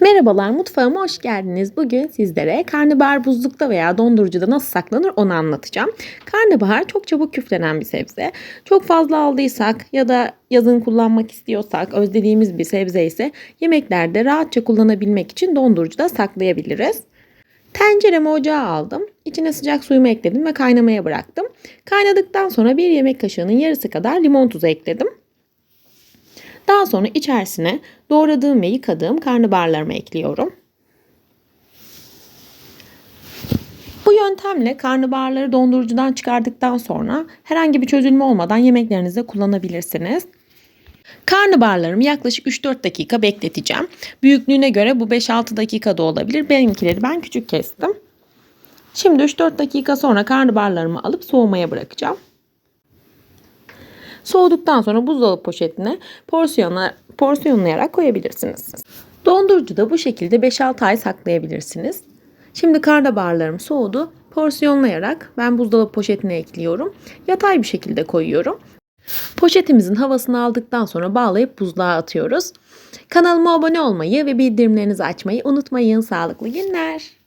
Merhabalar mutfağıma hoş geldiniz. Bugün sizlere karnabahar buzlukta veya dondurucuda nasıl saklanır onu anlatacağım. Karnabahar çok çabuk küflenen bir sebze. Çok fazla aldıysak ya da yazın kullanmak istiyorsak özlediğimiz bir sebze ise yemeklerde rahatça kullanabilmek için dondurucuda saklayabiliriz. Tenceremi ocağa aldım. İçine sıcak suyumu ekledim ve kaynamaya bıraktım. Kaynadıktan sonra bir yemek kaşığının yarısı kadar limon tuzu ekledim. Daha sonra içerisine doğradığım ve yıkadığım karnabaharlarımı ekliyorum. Bu yöntemle karnabaharları dondurucudan çıkardıktan sonra herhangi bir çözülme olmadan yemeklerinizde kullanabilirsiniz. Karnabaharlarımı yaklaşık 3-4 dakika bekleteceğim. Büyüklüğüne göre bu 5-6 dakika da olabilir. Benimkileri ben küçük kestim. Şimdi 3-4 dakika sonra karnabaharlarımı alıp soğumaya bırakacağım. Soğuduktan sonra buzdolabı poşetine porsiyona, porsiyonlayarak koyabilirsiniz. Dondurucuda bu şekilde 5-6 ay saklayabilirsiniz. Şimdi karnabaharlarım soğudu. Porsiyonlayarak ben buzdolabı poşetine ekliyorum. Yatay bir şekilde koyuyorum. Poşetimizin havasını aldıktan sonra bağlayıp buzluğa atıyoruz. Kanalıma abone olmayı ve bildirimlerinizi açmayı unutmayın. Sağlıklı günler.